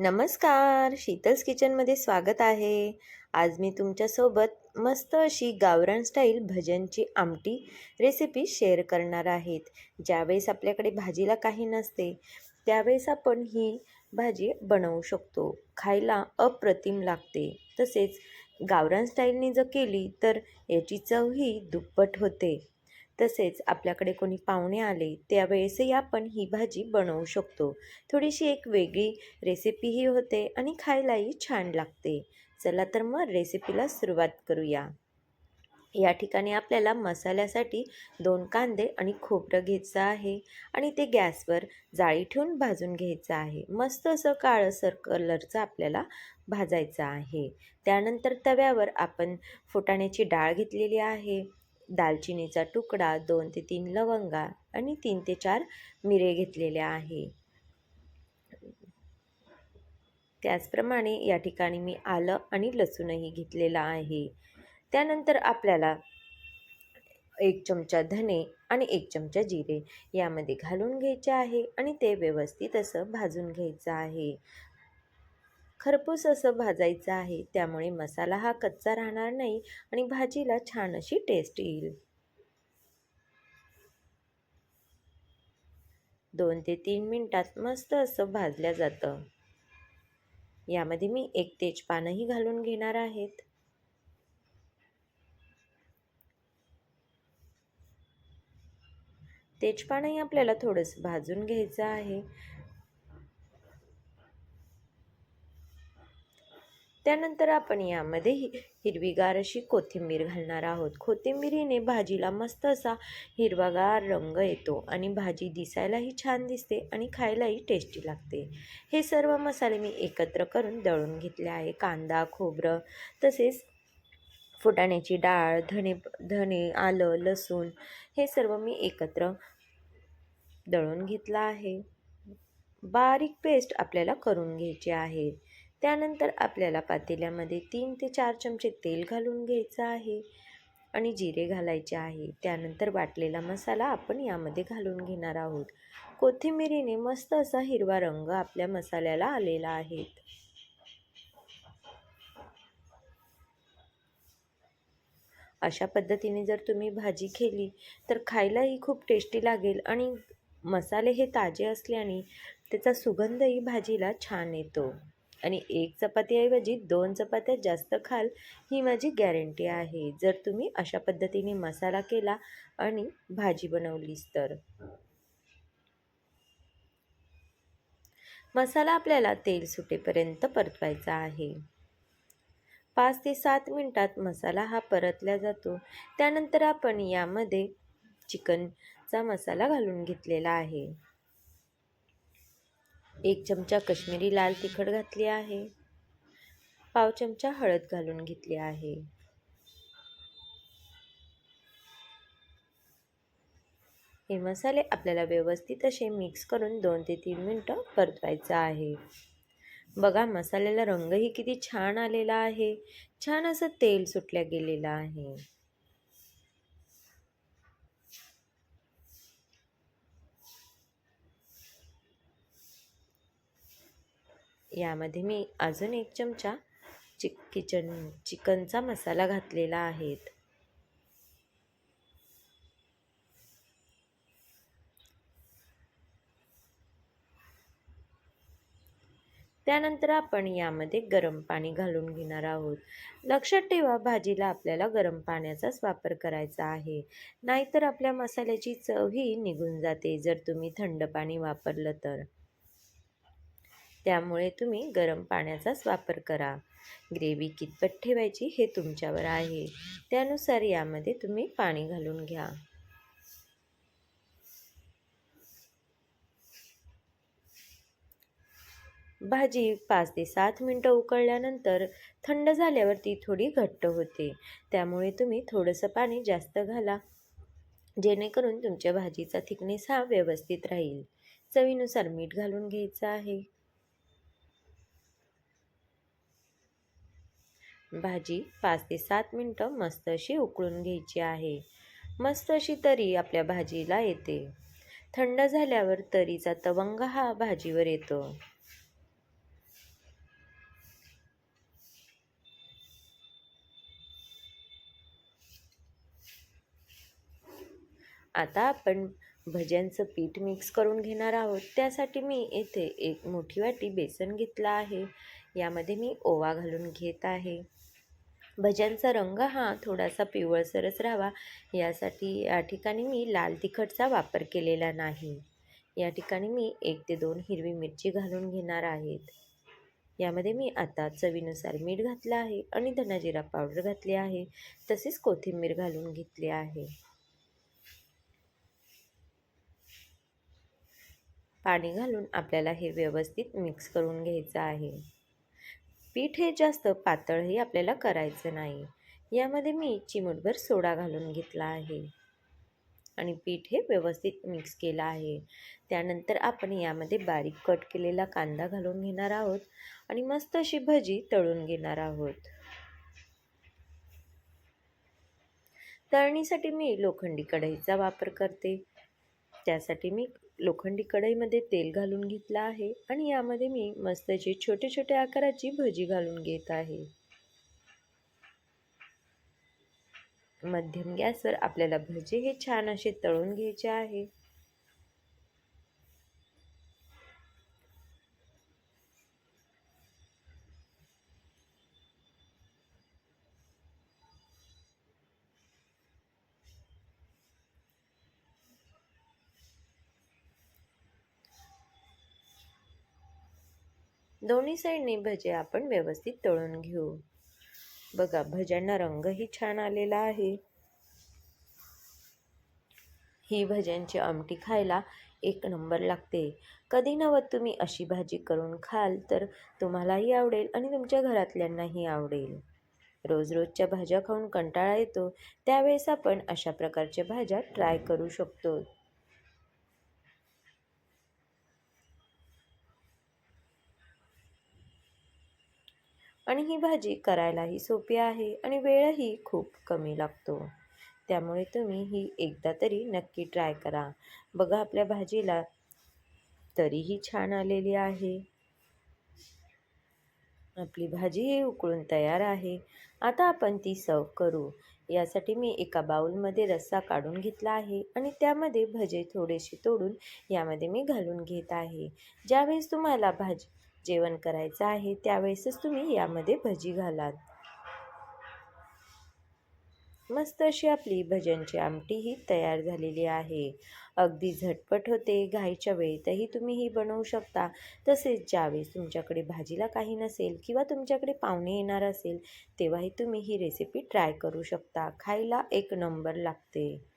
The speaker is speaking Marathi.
नमस्कार. शीतल्स किचनमध्ये स्वागत आहे. आज मी तुमच्यासोबत मस्त अशी गावरान स्टाईल भजनची आमटी रेसिपी शेअर करणार आहेत. ज्यावेळेस आपल्याकडे भाजीला काही नसते त्यावेळेस आपण ही भाजी बनवू शकतो. खायला अप्रतिम लागते. तसेच गावरान स्टाईलने जर केली तर याची चवही दुप्पट होते. तसेच आपल्याकडे कोणी पाहुणे आले त्यावेळेसही आपण ही भाजी बनवू शकतो. थोडीशी एक वेगळी रेसिपीही होते आणि खायलाही छान लागते. चला तर मग रेसिपीला सुरुवात करूया. या ठिकाणी आपल्याला मसाल्यासाठी दोन कांदे आणि खोबरं घ्यायचं आहे आणि ते गॅसवर जाळी ठेवून भाजून घ्यायचं आहे. मस्त असं काळंसर कलरचं आपल्याला भाजायचं आहे. त्यानंतर तव्यावर आपण फुटाण्याची डाळ घेतलेली आहे. दालचिनीचा तुकडा दोन ते तीन लवंगा आणि तीन ते चार मिरे घेतलेल्या आहे. त्याचप्रमाणे या ठिकाणी मी आलं आणि लसूणही घेतलेला आहे. त्यानंतर आपल्याला एक चमचा धने आणि एक चमचा जिरे यामध्ये घालून घ्यायचे आहे आणि ते व्यवस्थित असं भाजून घ्यायचं आहे. खरपूस असं भाजायचं आहे. त्यामुळे मसाला हा कच्चा राहणार नाही आणि भाजीला छान अशी टेस्ट येईल. दोन ते तीन मिनटात मस्त असं भाजल्या जातं. यामध्ये मी एक तेजपानही घालून घेणार आहेत. तेजपानही आपल्याला थोडंसं भाजून घ्यायचं आहे. त्यानंतर आपण यामध्ये हि हिरवीगार अशी कोथिंबीर घालणार आहोत. कोथिंबीरीने भाजीला मस्त असा हिरवागार रंग येतो आणि भाजी दिसायलाही छान दिसते आणि खायलाही टेस्टी लागते. हे सर्व मसाले मी एकत्र करून दळून घेतले आहे. कांदा खोबरं तसेच फुटाण्याची डाळ धणे धणे आलं लसूण हे सर्व मी एकत्र दळून घेतलं आहे. बारीक पेस्ट आपल्याला करून घ्यायची आहे. त्यानंतर आपल्याला पातेल्यामध्ये तीन ते चार चमचे तेल घालून घ्यायचं आहे आणि जिरे घालायचे आहे. त्यानंतर वाटलेला मसाला आपण यामध्ये घालून घेणार आहोत. कोथिंबिरीने मस्त असा हिरवा रंग आपल्या मसाल्याला आलेला आहे. अशा पद्धतीने जर तुम्ही भाजी केली तर खायलाही खूप टेस्टी लागेल आणि मसाले हे ताजे असल्याने त्याचा सुगंधही भाजीला छान येतो. आणि एक चपातीऐवजी दोन चपात्या जास्त खाल ही माझी गॅरंटी आहे. जर तुम्ही अशा पद्धतीने मसाला केला आणि भाजी बनवलीस तर. मसाला आपल्याला तेल सुटेपर्यंत परतवायचा आहे. पाच ते सात मिनटात मसाला हा परतला जातो. त्यानंतर आपण यामध्ये चिकनचा मसाला घालून घेतलेला आहे. एक चमचा कश्मीरी लाल तिखट घातली आहे. पाव चमचा हळद घालून घेतली आहे. हे मसाले आपल्याला व्यवस्थित असे मिक्स करून दोन ते तीन मिनटं परतवायचं आहे. बघा मसाल्याला रंगही किती छान आलेला आहे. छान असं तेल सुटल्या गेलेलं आहे. यामध्ये मी अजून एक चमचा चिक किचन चिकनचा मसाला घातलेला आहे त्यानंतर आपण यामध्ये गरम पाणी घालून घेणार आहोत. लक्षात ठेवा भाजीला आपल्याला गरम पाण्याचाच वापर करायचा आहे. नाहीतर आपल्या मसाल्याची चवही निघून जाते जर तुम्ही थंड पाणी वापरलं तर. त्यामुळे तुम्ही गरम पाण्याचाच वापर करा. ग्रेव्ही कितपत ठेवायची हे तुमच्यावर आहे. त्यानुसार यामध्ये तुम्ही पाणी घालून घ्या. भाजी पाच ते सात मिनटं उकळल्यानंतर थंड झाल्यावर ती थोडी घट्ट होते. त्यामुळे तुम्ही थोडंसं पाणी जास्त घाला. जेणेकरून तुमच्या भाजीचा थिकनेस हा व्यवस्थित राहील. चवीनुसार मीठ घालून घ्यायचं आहे. भाजी पाच ते सात मिनटं मस्त अशी उकळून घ्यायची आहे. मस्त अशी तरी आपल्या भाजीला येते. थंड झाल्यावर तरीचा तवंग हा भाजीवर येतो. आता आपण भज्यांचं पीठ मिक्स करून घेणार आहोत. त्यासाठी मी येथे एक मोठी वाटी बेसन घेतला आहे. यामध्ये मी ओवा घालून घेत आहे. भज्यांचा रंग हा थोडासा पिवळसरच राहावा. यासाठी या ठिकाणी मी लाल तिखटचा वापर केलेला नाही. या ठिकाणी मी एक ते दोन हिरवी मिरची घालून घेणार आहेत. यामध्ये मी आता चवीनुसार मीठ घातलं आहे आणि धनाजिरा पावडर घातली आहे. तसेच कोथिंबीर घालून घेतली आहे. पाणी घालून आपल्याला हे व्यवस्थित मिक्स करून घ्यायचं आहे. पीठ हे जास्त पातळही आपल्याला करायचं नाही. यामध्ये मी चिमूटभर सोडा घालून घेतला आहे. आणि पीठ हे व्यवस्थित मिक्स केलं आहे. त्यानंतर आपण यामध्ये बारीक कट केलेला कांदा घालून घेणार आहोत आणि मस्त अशी भजी तळून घेणार आहोत. तळणीसाठी मी लोखंडी कढईचा वापर करते. त्यासाठी मी लोखंडी कढईमध्ये तेल घालून घेतलं आहे आणि यामध्ये मी मस्त अशी छोटे छोटे आकाराची भजी घालून घेत आहे. मध्यम गॅसवर आपल्याला भजी हे छान असे तळून घ्यायचे आहे. दोन्ही साईडने भजे आपण व्यवस्थित तळून घेऊ. बघा भज्यांना रंगही छान आलेला आहे. ही भज्यांची आमटी खायला एक नंबर लागते. कधी नवत तुम्ही अशी भाजी करून खाल तर तुम्हालाही आवडेल आणि तुमच्या घरातल्यांनाही आवडेल. रोज रोजच्या भाज्या खाऊन कंटाळा येतो. त्यावेळेस आपण अशा प्रकारच्या भाज्या ट्राय करू शकतो. आणि ही भाजी करायलाही सोपी आहे आणि वेळही खूप कमी लागतो. त्यामुळे तुम्ही ही एकदा तरी नक्की ट्राय करा. बघा आपल्या भाजीला तरीही छान आलेली आहे. आपली भाजी ही उकळून तयार आहे. आता आपण ती सर्व करू. यासाठी मी एका बाऊलमध्ये रस्सा काढून घेतला आहे आणि त्यामध्ये भजे थोडेसे तोडून यामध्ये मी घालून घेत आहे. ज्यावेळेस तुम्हाला भाजी जेवण करायचं आहे त्यावेळेसच तुम्ही यामध्ये भजी घालात मस्त अशी आपली भज्यांची आमटी ही तयार झालेली आहे. अगदी झटपट होते. घाईच्या वेळेतही तुम्ही ही बनवू शकता. तसेच ज्यावेळेस तुमच्याकडे भाजीला काही नसेल किंवा तुमच्याकडे पाहुणे येणार असेल तेव्हाही तुम्ही ही रेसिपी ट्राय करू शकता. खायला एक नंबर लागते.